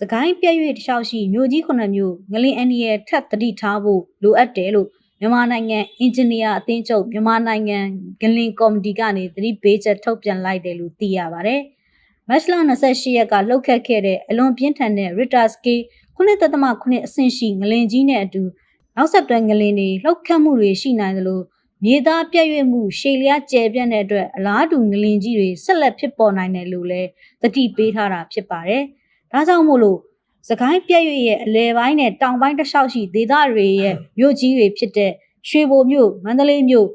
စကိုင်းပြည့်ရွေ့တခြားရှိမြို့ကြီးခုနှစ်မြို့ငလင်အန်ဒီရဲ့ထပ်တတိထားဖို့လိုအပ်တယ်လို့မြန်မာနိုင်ငံအင်ဂျင်နီယာအသင်းချုပ်မြန်မာနိုင်ငံဂလင်ကော်မတီကနေသတိပေးချက်ထုတ်ပြန်လိုက်တယ်လို့သိရပါတယ်။မတ်လ28ရက်ကလှုပ်ခတ်ခဲ့တဲ့အလွန်ပြင်းထန်တဲ့ Richter scale 9.9အဆင့်ရှိငလင်ကြီးနဲ့အတူနောက်ဆက်တွဲငလင်တွေလှုပ်ခတ်မှုတွေရှိနိုင်သလိုမြေသားပြည့်ရွေ့မှုရှေလျားကျယ်ပြန့်တဲ့အတွက်အလားတူငလင်ကြီးတွေဆက်လက်ဖြစ်ပေါ်နိုင်တယ်လို့လည်းသတိပေးထားတာဖြစ်ပါတယ်။ ဒါကြောင့်မို့လို့စကိုင်းပြည့်ရွေ့ရဲ့အလဲပိုင်းနဲ့တောင်ပိုင်းတစ်လျှောက်ရှိဒေသတွေရဲ့မြို့ကြီးတွေဖြစ်တဲ့ရွှေဘိုမြို့မန္တလေးမြို့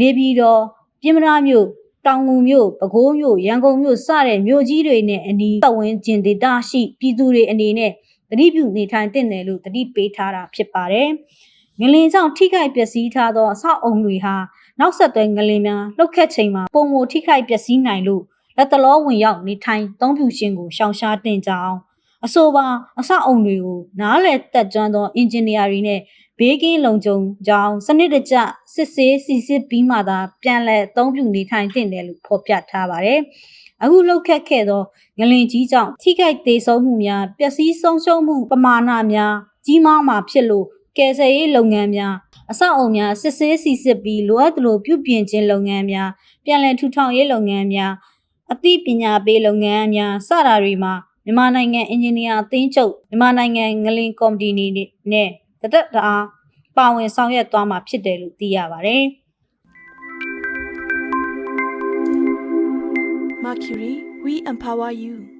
နေပြည်တော်ပြင်မနာမြို့တောင်ငူမြို့ပဲခူးမြို့ရန်ကုန်မြို့စတဲ့မြို့ကြီးတွေနဲ့အနီးပတ်ဝန်းကျင်ဒေသရှိပြည်သူတွေအနေနဲ့သတိပြုနေထိုင်သင့်တယ်လို့သတိပေးထားတာဖြစ်ပါတယ်။ငလင်ကြောင့်ထိခိုက်ပျက်စီးထားသောအဆောက်အုံတွေဟာနောက်ဆက်တွဲငလင်များလှုပ်ခတ်ချိန်မှာပုံမထိခိုက်ပျက်စီးနိုင်လို့ လက်တလောဝင်ရောက်နေထိုင်သုံးပြခြင်းကိုရှောင်ရှားတင်ကြအောင်အဆိုပါအဆောက်အုံတွေကိုနားလည်တက်ကြွသောအင်ဂျင်နီယာတွေနဲ့ဘေးကင်းလုံခြုံကြောင်းစနစ်တကျစစ်ဆေးစီစစ်ပြီးမှသာပြန်လည်အသုံးပြုနေထိုင်သင့်တယ်လို့ဖော်ပြထားပါတယ်။အခုလှုပ်ခတ်ခဲ့သောငလင်ကြီးကြောင့်ထိခိုက်သေးဆုံးမှုများပျက်စီးဆုံးရှုံးမှုပမာဏများကြီးမားမှာဖြစ်လို့ကယ်ဆယ်ရေးလုပ်ငန်းများအဆောက်အုံများစစ်ဆေးစီစစ်ပြီးလိုအပ်သလိုပြုပြင်ခြင်းလုပ်ငန်းများပြန်လည်ထူထောင်ရေးလုပ်ငန်းများ အသိပညာပေးလုပ်ငန်းများစတာတွေမှာမြန်မာနိုင်ငံအင်ဂျင်နီယာအသင်းချုပ်မြန်မာနိုင်ငံငလင်ကော်မတီနေနဲ့တသက်တအားပါဝင်ဆောင်ရွက်သွားမှာဖြစ်တယ်လို့သိရပါတယ်။ Mercury, we empower you.